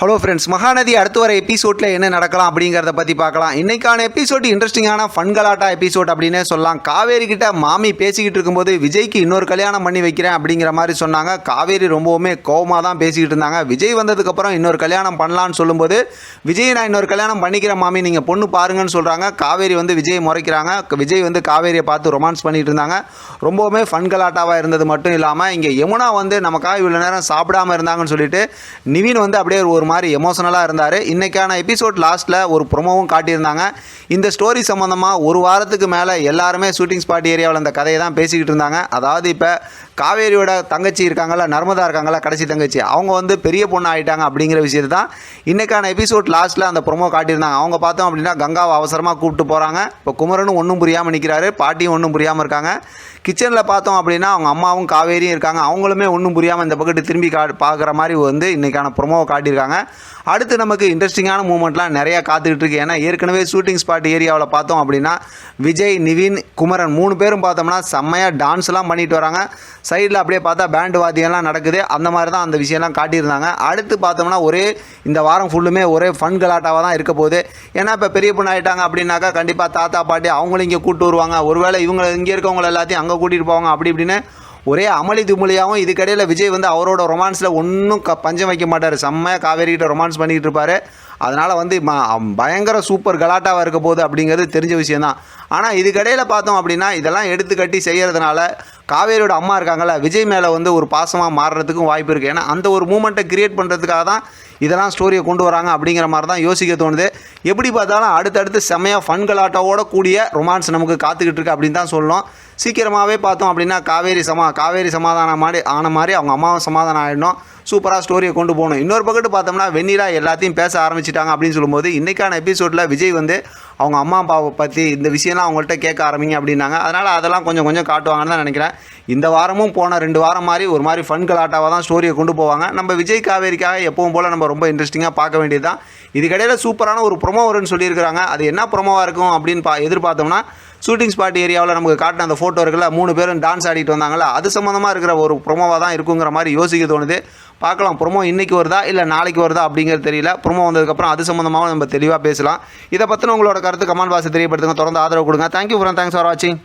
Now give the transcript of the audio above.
Hello friends Mahanadi அடுத்து வர எபிசோடில் என்ன நடக்கலாம் அப்படிங்கிறத பற்றி பார்க்கலாம். இன்றைக்கான எபிசோட் இன்ட்ரெஸ்டிங்கான ஃபன் கலாட்டா எபிசோட் அப்படின்னே சொல்லலாம். காவேரி கிட்ட மாமி பேசிக்கிட்டு இருக்கும்போது விஜய்க்கு இன்னொரு கல்யாணம் பண்ணி வைக்கிறேன் அப்படிங்கிற மாதிரி சொன்னாங்க. காவேரி ரொம்பவுமே கோவமாக தான் பேசிக்கிட்டு இருந்தாங்க. விஜய் வந்ததுக்கப்புறம் இன்னொரு கல்யாணம் பண்ணலான்னு சொல்லும்போது விஜய் நான் இன்னொரு கல்யாணம் பண்ணிக்கிறேன் மாமி நீங்கள் பொண்ணு பாருங்கன்னு சொல்கிறாங்க காவேரி வந்து விஜய் முறைக்கிறாங்க. விஜய் வந்து காவேரியை பார்த்து ரொமான்ஸ் பண்ணிகிட்டு இருந்தாங்க. ரொம்பவுமே ஃபன் கலாட்டாவாக இருந்தது மட்டும் இல்லாமல் இங்கே யமுனா வந்து நமக்காக இவ்வளோ நேரம் சாப்பிடாம இருந்தாங்கன்னு சொல்லிட்டு நிவின் வந்து அப்படியே ஒரு மாதிரி எமோஷனலாக இருந்தார். இன்றைக்கான எபிசோட் லாஸ்ட்டில் ஒரு ப்ரொமோவும் காட்டியிருந்தாங்க. இந்த ஸ்டோரி சம்மந்தமாக ஒரு வாரத்துக்கு மேலே எல்லாருமே ஷூட்டிங் ஸ்பாட் ஏரியாவில் அந்த கதையை தான் பேசிக்கிட்டு இருந்தாங்க. அதாவது இப்போ காவேரியோட தங்கச்சி இருக்காங்களா நர்மதா இருக்காங்களா கடைசி தங்கச்சி அவங்க வந்து பெரிய பொண்ணு ஆகிட்டாங்க அப்படிங்கிற விஷயத்தை தான் இன்றைக்கான எபிசோட் லாஸ்ட்டில் அந்த ப்ரொமோ காட்டியிருந்தாங்க. அவங்க பார்த்தோம் அப்படின்னா கங்காவை அவசரமாக கூப்பிட்டு போகிறாங்க இப்போ குமரனும் ஒன்றும் புரியாமல் நிற்கிறாரு பாட்டியும் ஒன்றும் புரியாமல் இருக்காங்க. கிச்சனில் பார்த்தோம் அப்படின்னா அவங்க அம்மாவும் காவேரியும் இருக்காங்க. அவங்களுமே ஒன்றும் புரியாமல் இந்த பக்கத்து திரும்பி கா பார்க்குற மாதிரி வந்து இன்றைக்கான ப்ரொமோவை காட்டியிருக்காங்க. அடுத்து நமக்கு இன்ட்ரெஸ்டிங்கான மூமெண்ட்லாம் நிறையா காத்துக்கிட்டு இருக்கு. ஏன்னா ஏற்கனவே ஷூட்டிங் ஸ்பாட் ஏரியாவில் பார்த்தோம் அப்படின்னா விஜய் நிவின் குமரன் மூணு பேரும் பார்த்தோம்னா செம்மையாக டான்ஸ்லாம் பண்ணிட்டு வராங்க. சைடில் அப்படியே பார்த்தா பேண்டு வாத்தியம்லாம் நடக்குது. அந்த மாதிரி தான் அந்த விஷயம்லாம் காட்டியிருந்தாங்க. அடுத்து பார்த்தோம்னா ஒரே இந்த வாரம் ஃபுல்லுமே ஒரே ஃபன் கலாட்டாவாக தான் இருக்க போகுது. ஏன்னா இப்போ பெரிய பொண்ணு ஆகிட்டாங்க அப்படின்னாக்கா கண்டிப்பாக தாத்தா பாட்டி அவங்களும் இங்கே கூப்பிட்டு வருவாங்க. ஒருவேளை இவங்க இங்கே இருக்கவங்க எல்லாத்தையும் அங்கே கூட்டிகிட்டு போவாங்க. அப்படி இப்படின்னு ஒரே அமளி துமளியாகவும் இதுக்கடையில் விஜய் வந்து அவரோட ரொமான்ஸில் ஒன்றும் க பஞ்சம் வைக்க மாட்டார். செம்மையாக காவேரிகிட்ட ரொமான்ஸ் பண்ணிக்கிட்டு இருப்பார். அதனால் வந்து ம பயங்கர சூப்பர் கலாட்டாவாக இருக்க போகுது அப்படிங்கிறது தெரிஞ்ச விஷயந்தான் ஆனால் இதுக்கடையில் பார்த்தோம் அப்படின்னா இதெல்லாம் எடுத்து கட்டி செய்கிறதுனால காவேரியோட அம்மா இருக்காங்கல்ல விஜய் மேலே வந்து ஒரு பாசமாக மாறுறதுக்கும் வாய்ப்பு இருக்குது ஏன்னா அந்த ஒரு மூமெண்ட்டை கிரியேட் பண்ணுறதுக்காக தான் இதெல்லாம் ஸ்டோரியை கொண்டு வராங்க அப்படிங்கிற மாதிரி தான் யோசிக்க தோணுது. எப்படி பார்த்தாலும் அடுத்தடுத்து செம்மையாக ஃபன் கலாட்டாவோட கூடிய ரொமான்ஸ் நமக்கு காத்துக்கிட்டு இருக்கு அப்படின்னு தான் சொல்லணும். சீக்கிரமாகவே பார்த்தோம் அப்படின்னா காவேரி சமா காவேரி சமாதானம் மாதிரி ஆன மாதிரி அவங்க அம்மாவும் சமாதானம் ஆகிடணும் சூப்பராக ஸ்டோரியை கொண்டு போகணும். இன்னொரு பக்கத்து பார்த்தோம்னா வெண்ணிலா எல்லாத்தையும் பேச ஆரம்பிச்சிட்டாங்க அப்படின்னு சொல்லும்போது இன்றைக்கான எபிசோடில் விஜய் வந்து அவங்க அம்மா அப்பாவை பற்றி இந்த விஷயம்லாம் அவங்கள்ட்ட கேட்க ஆரம்பிங்க அப்படின்னாங்க. அதனால் அதெல்லாம் கொஞ்சம் கொஞ்சம் காட்டுவாங்கன்னு தான் நினைக்கிறேன். இந்த வாரமும் போன ரெண்டு வாரம் மாதிரி ஒரு மாதிரி ஃபன் கலாட்டாவாக தான் ஸ்டோரியை கொண்டு போவாங்க. நம்ம விஜய் காவேரிக்காக எப்பவும் போல் நம்ம ரொம்ப இன்ட்ரெஸ்டிங்காக பார்க்க வேண்டியது தான் இதுக்கடையில் சூப்பரான ஒரு ப்ரொமோ வரும்னு சொல்லியிருக்கிறாங்க. அது என்ன ப்ரொமோவாக இருக்கும் அப்படின்னு பா எதிர்பார்த்தோம்னா ஷூட்டிங் ஸ்பாட் ஏரியாவில் நமக்கு காட்டின அந்த ஃபோட்டோ இருக்குல்ல மூணு பேரும் டான்ஸ் ஆடிட்டு வந்தாங்களா அது சம்மந்தமாக இருக்கிற ஒரு ப்ரொமோவாக தான் இருக்குங்கிற மாதிரி யோசிக்க தோணுது. பார்க்கலாம். ப்ரொமோ இன்றைக்கி வருதா இல்லை நாளைக்கு வருதா அப்படிங்கிறது தெரியல. ப்ரொமோ வந்ததுக்கப்புறம் அது சம்மந்தமாக நம்ம தெளிவாக பேசலாம். இதை பற்றின உங்களோட கருத்து கமெண்ட் பாக்ஸ் தெரியப்படுத்துங்க. தொடர்ந்து ஆதரவு கொடுங்க. தேங்க்யூ ஃப்ரெண்ட் தேங்க்ஸ் ஃபார் வாட்சிங்